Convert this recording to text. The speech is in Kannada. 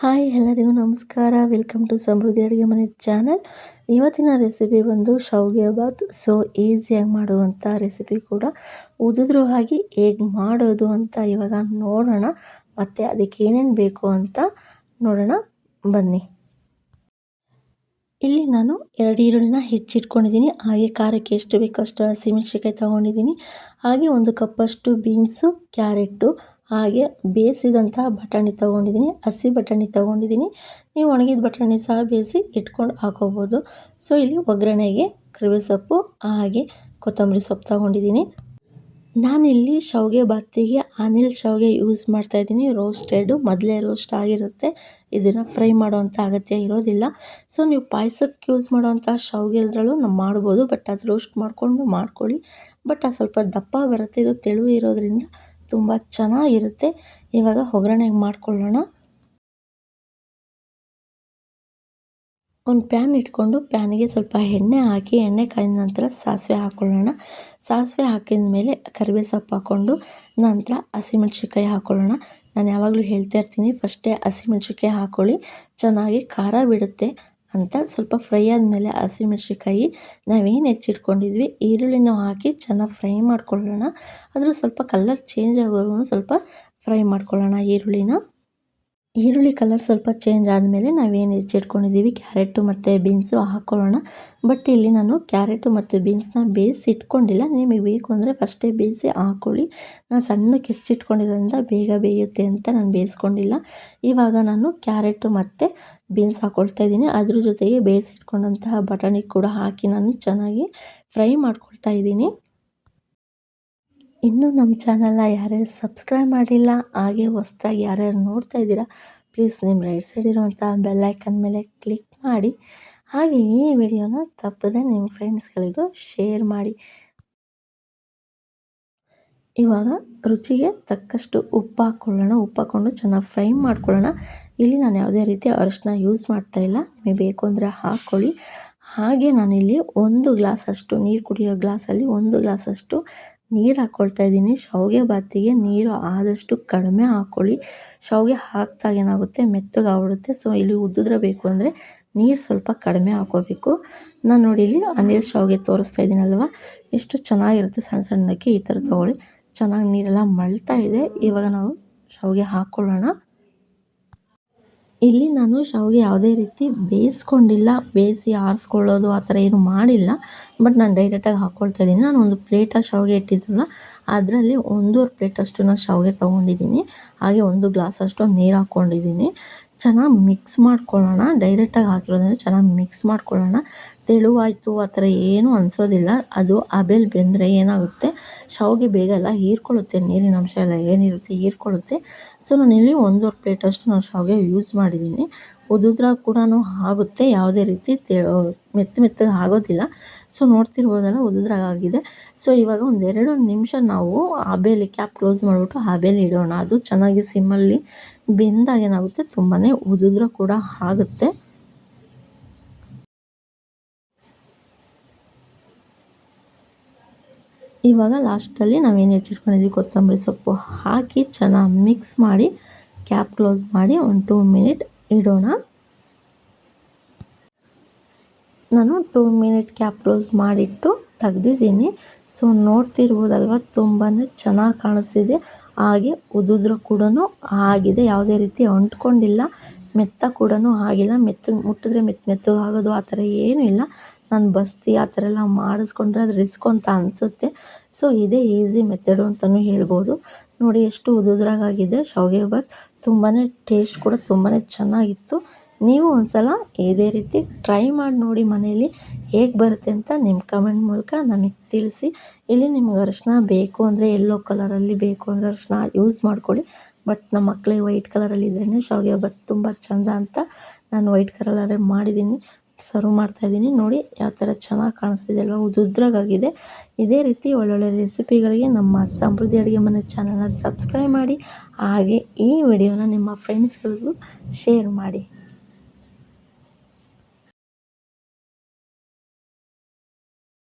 ಹಾಯ್, ಎಲ್ಲರಿಗೂ ನಮಸ್ಕಾರ. ವೆಲ್ಕಮ್ ಟು ಸಮೃದ್ಧಿ ಅಡುಗೆ ಮನೆ ಚಾನಲ್ ಇವತ್ತಿನ ರೆಸಿಪಿ ಬಂದು ಶಾವ್ಗೆ ಬಾತ್. ಸೊ ಈಸಿಯಾಗಿ ಮಾಡುವಂಥ ರೆಸಿಪಿ ಕೂಡ. ಉದಿದ್ರೂ ಹಾಗೆ ಹೇಗೆ ಮಾಡೋದು ಅಂತ ಇವಾಗ ನೋಡೋಣ. ಮತ್ತು ಅದಕ್ಕೆ ಏನೇನು ಬೇಕು ಅಂತ ನೋಡೋಣ. ಬನ್ನಿ. ಇಲ್ಲಿ ನಾನು ಎರಡು ಈರುಳ್ಳಿನ ಹೆಚ್ಚಿಟ್ಕೊಂಡಿದ್ದೀನಿ. ಹಾಗೆ ಖಾರಕ್ಕೆ ಎಷ್ಟು ಬೇಕೋ ಅಷ್ಟು ಹಸಿಮೆಣ್ಸಿಕಾಯಿ ತೊಗೊಂಡಿದ್ದೀನಿ. ಹಾಗೆ ಒಂದು ಕಪ್ಪಷ್ಟು ಬೀನ್ಸು, ಕ್ಯಾರೆಟು ಹಾಗೆ ಬೇಯಿಸಿದಂತಹ ಬಟಾಣಿ ತೊಗೊಂಡಿದ್ದೀನಿ, ಹಸಿ ಬಟಾಣಿ ತೊಗೊಂಡಿದ್ದೀನಿ. ನೀವು ಒಣಗಿದ ಬಟಾಣಿ ಸಹ ಬೇಯಿಸಿ ಇಟ್ಕೊಂಡು ಹಾಕೋಬೋದು. ಸೊ, ಇಲ್ಲಿ ಒಗ್ಗರಣೆಗೆ ಕರಿಬೇವು ಸೊಪ್ಪು ಹಾಗೆ ಕೊತ್ತಂಬರಿ ಸೊಪ್ಪು ತೊಗೊಂಡಿದ್ದೀನಿ. ನಾನಿಲ್ಲಿ ಶಾವಿಗೆ ಬಾತಿಗೆ ಅನಿಲ್ ಶಾವಿಗೆ ಯೂಸ್ ಮಾಡ್ತಾಯಿದ್ದೀನಿ ರೋಸ್ಟೆಡು, ಮೊದಲೇ ರೋಸ್ಟ್ ಆಗಿರುತ್ತೆ. ಇದನ್ನು ಫ್ರೈ ಮಾಡೋವಂಥ ಅಗತ್ಯ ಇರೋದಿಲ್ಲ. ಸೊ, ನೀವು ಪಾಯಸಕ್ಕೆ ಯೂಸ್ ಮಾಡೋವಂಥ ಶಾವಿಗೆದ್ರಲ್ಲೂ ನಾವು ಮಾಡ್ಬೋದು. ಬಟ್ ಅದು ರೋಸ್ಟ್ ಮಾಡಿಕೊಂಡು ಮಾಡ್ಕೊಳ್ಳಿ. ಬಟ್ ಅದು ಸ್ವಲ್ಪ ದಪ್ಪ ಬರುತ್ತೆ. ಇದು ತೆಳು ಇರೋದ್ರಿಂದ ತುಂಬ ಚೆನ್ನಾಗಿರುತ್ತೆ. ಇವಾಗ ಒಗ್ಗರಣೆಗೆ ಮಾಡ್ಕೊಳ್ಳೋಣ. ಒಂದು ಪ್ಯಾನ್ ಇಟ್ಕೊಂಡು ಪ್ಯಾನಿಗೆ ಸ್ವಲ್ಪ ಎಣ್ಣೆ ಹಾಕಿ, ಎಣ್ಣೆ ಕಾಯಿದ ನಂತರ ಸಾಸಿವೆ ಹಾಕ್ಕೊಳ್ಳೋಣ ಸಾಸಿವೆ ಹಾಕಿದ ಮೇಲೆ ಕರಿಬೇವು ಸೊಪ್ಪು ಹಾಕ್ಕೊಂಡು ನಂತರ ಹಸಿಮೆಣ್ಸಿಕಾಯಿ ಹಾಕ್ಕೊಳ್ಳೋಣ ನಾನು ಯಾವಾಗಲೂ ಹೇಳ್ತಾ ಇರ್ತೀನಿ, ಫಸ್ಟೇ ಹಸಿಮೆಣ್ಸಿನ್ಕಾಯಿ ಹಾಕ್ಕೊಳ್ಳಿ ಚೆನ್ನಾಗಿ ಖಾರ ಬಿಡುತ್ತೆ. ಅಂತ ಸ್ವಲ್ಪ ಫ್ರೈ ಆದಮೇಲೆ ಹಸಿಮೆಣ್ಸಿನ್ಕಾಯಿ ನಾವೇನು ಹೆಚ್ಚಿಟ್ಕೊಂಡಿದ್ವಿ? ಈರುಳ್ಳಿನೂ ಹಾಕಿ ಚೆನ್ನಾಗಿ ಫ್ರೈ ಮಾಡ್ಕೊಳ್ಳೋಣ. ಅದ್ರ ಸ್ವಲ್ಪ ಕಲರ್ ಚೇಂಜ್ ಆಗೋವರೆಗೂ ಸ್ವಲ್ಪ ಫ್ರೈ ಮಾಡ್ಕೊಳ್ಳೋಣ ಈರುಳ್ಳಿನ. ಈರುಳ್ಳಿ ಕಲರ್ ಸ್ವಲ್ಪ ಚೇಂಜ್ ಆದಮೇಲೆ ನಾವೇನು ಹೆಚ್ಚಿಟ್ಕೊಂಡಿದ್ದೀವಿ ಕ್ಯಾರೆಟು ಮತ್ತು ಬೀನ್ಸು ಹಾಕ್ಕೊಳ್ಳೋಣ ಬಟ್ ಇಲ್ಲಿ ನಾನು ಕ್ಯಾರೆಟು ಮತ್ತು ಬೀನ್ಸ್ನ ಬೇಯಿಸಿ ಇಟ್ಕೊಂಡಿಲ್ಲ. ನಿಮಗೆ ಬೇಕು ಅಂದರೆ ಫಸ್ಟೇ ಬೇಯಿಸಿ ಹಾಕ್ಕೊಳ್ಳಿ ನಾನು ಸಣ್ಣಕ್ಕೆ ಹೆಚ್ಚಿಟ್ಕೊಂಡಿರೋದ್ರಿಂದ ಬೇಗ ಬೇಯುತ್ತೆ ಅಂತ ನಾನು ಬೇಯಿಸ್ಕೊಂಡಿಲ್ಲ. ಇವಾಗ ನಾನು ಕ್ಯಾರೆಟು ಮತ್ತು ಬೀನ್ಸ್ ಹಾಕ್ಕೊಳ್ತಾ ಇದ್ದೀನಿ. ಅದ್ರ ಜೊತೆಗೆ ಬೇಯಿಸಿಟ್ಕೊಂಡಂತಹ ಬಟಾಣಿ ಕೂಡ ಹಾಕಿ ನಾನು ಚೆನ್ನಾಗಿ ಫ್ರೈ ಮಾಡ್ಕೊಳ್ತಾ ಇದ್ದೀನಿ. ಇನ್ನೂ ನಮ್ಮ ಚಾನಲ್ನ ಯಾರ್ಯಾರು ಸಬ್ಸ್ಕ್ರೈಬ್ ಮಾಡಿಲ್ಲ, ಹಾಗೆ ಹೊಸ್ದಾಗಿ ಯಾರ್ಯಾರು ನೋಡ್ತಾ ಇದ್ದೀರಾ ಪ್ಲೀಸ್ ನಿಮ್ಮ ರೈಟ್ ಸೈಡ್ ಇರುವಂಥ ಬೆಲ್ಲೈಕನ್ ಮೇಲೆ ಕ್ಲಿಕ್ ಮಾಡಿ. ಹಾಗೆ ಈ ವಿಡಿಯೋನ ತಪ್ಪದೆ ನಿಮ್ಮ ಫ್ರೆಂಡ್ಸ್ಗಳಿಗೂ ಶೇರ್ ಮಾಡಿ. ಇವಾಗ ರುಚಿಗೆ ತಕ್ಕಷ್ಟು ಉಪ್ಪು ಹಾಕ್ಕೊಳ್ಳೋಣ, ಉಪ್ಪು ಹಾಕ್ಕೊಂಡು ಚೆನ್ನಾಗಿ ಫ್ರೈ ಮಾಡ್ಕೊಳ್ಳೋಣ. ಇಲ್ಲಿ ನಾನು ಯಾವುದೇ ರೀತಿ ಅರಿಶಿನ ಯೂಸ್ ಮಾಡ್ತಾ ಇಲ್ಲ, ನಿಮಗೆ ಬೇಕು ಅಂದರೆ ಹಾಕ್ಕೊಳ್ಳಿ. ಹಾಗೆ ನಾನಿಲ್ಲಿ ಒಂದು ಗ್ಲಾಸಷ್ಟು, ನೀರು ಕುಡಿಯೋ ಗ್ಲಾಸಲ್ಲಿ ಒಂದು ಗ್ಲಾಸಷ್ಟು ನೀರು ಹಾಕ್ಕೊಳ್ತಾ ಇದ್ದೀನಿ. ಶಾವಿಗೆ ಬಾತಿಗೆ ನೀರು ಆದಷ್ಟು ಕಡಿಮೆ ಹಾಕ್ಕೊಳ್ಳಿ ಶಾವಿಗೆ ಹಾಕಿದಾಗ ಏನಾಗುತ್ತೆ? ಮೆತ್ತಗಾಗ್ಬಿಡುತ್ತೆ. ಸೊ ಇಲ್ಲಿ ಉದ್ದಿದ್ರೆ ಬೇಕು ಅಂದರೆ ನೀರು ಸ್ವಲ್ಪ ಕಡಿಮೆ ಹಾಕ್ಕೋಬೇಕು ನಾನು ನೋಡಿ ಇಲ್ಲಿ ಅನಿಲ್ ಶಾವಿಗೆ ತೋರಿಸ್ತಾ ಇದ್ದೀನಲ್ವ ಎಷ್ಟು ಚೆನ್ನಾಗಿರುತ್ತೆ ಸಣ್ಣ ಸಣ್ಣಕ್ಕೆ ಈ ಥರ ತೊಗೊಳ್ಳಿ. ಚೆನ್ನಾಗಿ ನೀರೆಲ್ಲ ಮಳ್ತಾ ಇದೆ. ಇವಾಗ ನಾವು ಶಾವಿಗೆ ಹಾಕ್ಕೊಳ್ಳೋಣ ಇಲ್ಲಿ ನಾನು ಶಾವಿಗೆ ಯಾವುದೇ ರೀತಿ ಬೇಯಿಸ್ಕೊಂಡಿಲ್ಲ, ಬೇಯಿಸಿ ಆರಿಸ್ಕೊಳ್ಳೋದು ಆ ಥರ ಏನು ಮಾಡಿಲ್ಲ. ಬಟ್ ನಾನು ಡೈರೆಕ್ಟಾಗಿ ಹಾಕ್ಕೊಳ್ತಾ ಇದ್ದೀನಿ. ನಾನು ಒಂದು ಪ್ಲೇಟಲ್ಲಿ ಶಾವಿಗೆ ಇಟ್ಟಿದ್ದಲ್ಲ, ಅದರಲ್ಲಿ ಒಂದೂವರೆ ಪ್ಲೇಟಷ್ಟು ನಾನು ಶಾವಿಗೆ ತೊಗೊಂಡಿದ್ದೀನಿ. ಹಾಗೆ ಒಂದು ಗ್ಲಾಸಷ್ಟು ನೀರು ಹಾಕ್ಕೊಂಡಿದ್ದೀನಿ. ಚೆನ್ನಾಗಿ ಮಿಕ್ಸ್ ಮಾಡ್ಕೊಳ್ಳೋಣ. ಡೈರೆಕ್ಟಾಗಿ ಹಾಕಿರೋದ್ರಿಂದ ಚೆನ್ನಾಗಿ ಮಿಕ್ಸ್ ಮಾಡ್ಕೊಳ್ಳೋಣ. ತೆಳುವಾಯಿತು, ಆ ಥರ ಏನೂ ಅನಿಸೋದಿಲ್ಲ. ಅದು ಆಬೇಲ್ ಬೆಂದರೆ ಏನಾಗುತ್ತೆ? ಶಾವಿಗೆ ಬೇಗ ಎಲ್ಲ ಹೀರ್ಕೊಳ್ಳುತ್ತೆ. ನೀರಿನ ಅಂಶ ಎಲ್ಲ ಏನಿರುತ್ತೆ ಹೀರ್ಕೊಳ್ಳುತ್ತೆ. ಸೊ ನಾನಿಲ್ಲಿ ಒಂದೂವರೆ ಪ್ಲೇಟಷ್ಟು ನಾನು ಶಾವಿಗೆ ಯೂಸ್ ಮಾಡಿದ್ದೀನಿ ಉದುದ್ರ ಕೂಡ ಆಗುತ್ತೆ. ಯಾವುದೇ ರೀತಿ ತೆಳು, ಮೆತ್ತ ಮೆತ್ತಗೆ ಆಗೋದಿಲ್ಲ. ಸೊ ನೋಡ್ತಿರ್ಬೋದಲ್ಲ ಉದುದ್ರಾಗಿದೆ ಸೊ ಇವಾಗ ಒಂದೆರಡು ನಿಮಿಷ ನಾವು ಆಬೇಲಿ ಕ್ಯಾಪ್ ಕ್ಲೋಸ್ ಮಾಡಿಬಿಟ್ಟು ಆಬೇಲಿ ಇಡೋಣ. ಅದು ಚೆನ್ನಾಗಿ ಸಿಮ್ಮಲ್ಲಿ ಬೆಂದಾಗ ಏನಾಗುತ್ತೆ? ತುಂಬಾ ಉದುದ್ರ ಕೂಡ ಆಗುತ್ತೆ. ಇವಾಗ ಲಾಸ್ಟಲ್ಲಿ ನಾವೇನು ಹೆಚ್ಚಿಟ್ಕೊಂಡಿದ್ವಿ? ಕೊತ್ತಂಬರಿ ಸೊಪ್ಪು ಹಾಕಿ ಚೆನ್ನಾಗಿ ಮಿಕ್ಸ್ ಮಾಡಿ ಕ್ಯಾಪ್ ಕ್ಲೋಸ್ ಮಾಡಿ ಒಂದು ಟೂ ಮಿನಿಟ್ ಇಡೋಣ. ನಾನು ಟೂ ಮಿನಿಟ್ ಕ್ಯಾಪ್ ಕ್ಲೋಸ್ ಮಾಡಿಟ್ಟು ತೆಗ್ದಿದ್ದೀನಿ. ಸೊ ನೋಡ್ತಿರ್ಬೋದಲ್ವ ತುಂಬಾ ಚೆನ್ನಾಗಿ ಕಾಣಿಸ್ತಿದೆ. ಹಾಗೆ ಉದುದ್ರು ಕೂಡ ಆಗಿದೆ. ಯಾವುದೇ ರೀತಿ ಅಂಟ್ಕೊಂಡಿಲ್ಲ, ಮೆತ್ತ ಕೂಡ ಆಗಿಲ್ಲ. ಮೆತ್ತ ಮುಟ್ಟಿದ್ರೆ ಮೆತ್ತ ಮೆತ್ತಗೆ ಆಗೋದು ಆ ಥರ ಏನೂ ಇಲ್ಲ. ನಾನು ಬಸ್ತಿ ಆ ಥರ ಎಲ್ಲ ಮಾಡಿಸ್ಕೊಂಡ್ರೆ ಅದು ರಿಸ್ಕ್ ಅಂತ ಅನಿಸುತ್ತೆ. ಸೊ ಇದೇ ಈಸಿ ಮೆಥಡು ಅಂತಲೂ ಹೇಳ್ಬೋದು. ನೋಡಿ ಎಷ್ಟು ಉದುದ್ರಾಗಿದೆ ಶಾವಿಗೆ ಬಾತ್ ತುಂಬಾ ಟೇಸ್ಟ್ ಕೂಡ ತುಂಬಾ ಚೆನ್ನಾಗಿತ್ತು. ನೀವು ಒಂದ್ಸಲ ಇದೇ ರೀತಿ ಟ್ರೈ ಮಾಡಿ ನೋಡಿ ಮನೆಯಲ್ಲಿ ಹೇಗೆ ಬರುತ್ತೆ ಅಂತ ನಿಮ್ಮ ಕಮೆಂಟ್ ಮೂಲಕ ನಮಗೆ ತಿಳಿಸಿ. ಇಲ್ಲಿ ನಿಮ್ಗೆ ಅರಿಶಿನ ಬೇಕು ಅಂದರೆ ಎಲ್ಲೋ ಕಲರಲ್ಲಿ ಬೇಕು ಅಂದರೆ ಅರಿಶಿನ ಯೂಸ್ ಮಾಡ್ಕೊಳ್ಳಿ. ಬಟ್ ನಮ್ಮ ಮಕ್ಕಳಿಗೆ ವೈಟ್ ಕಲರಲ್ಲಿ ಇದ್ರೇ ಶಾವಿಗೆ ಬಾತ್ ತುಂಬ ಚೆಂದ ಅಂತ ನಾನು ವೈಟ್ ಕಲರಲ್ಲೇ ಮಾಡಿದ್ದೀನಿ ಸರ್ವ್ ಮಾಡ್ತಾ ಇದ್ದೀನಿ ನೋಡಿ ಯಾವ ಥರ ಚೆನ್ನಾಗಿ ಕಾಣಿಸ್ತಿದೆ ಅಲ್ವಾ? ಉದುದ್ರಾಗಿದೆ ಇದೇ ರೀತಿ ಒಳ್ಳೊಳ್ಳೆ ರೆಸಿಪಿಗಳಿಗೆ ನಮ್ಮ ಸಮೃದ್ಧಿ ಅಡುಗೆ ಮನೆ ಚಾನಲ್ನ ಸಬ್ಸ್ಕ್ರೈಬ್ ಮಾಡಿ, ಹಾಗೆ ಈ ವಿಡಿಯೋನ ನಿಮ್ಮ ಫ್ರೆಂಡ್ಸ್ಗಳಿಗೂ ಶೇರ್ ಮಾಡಿ.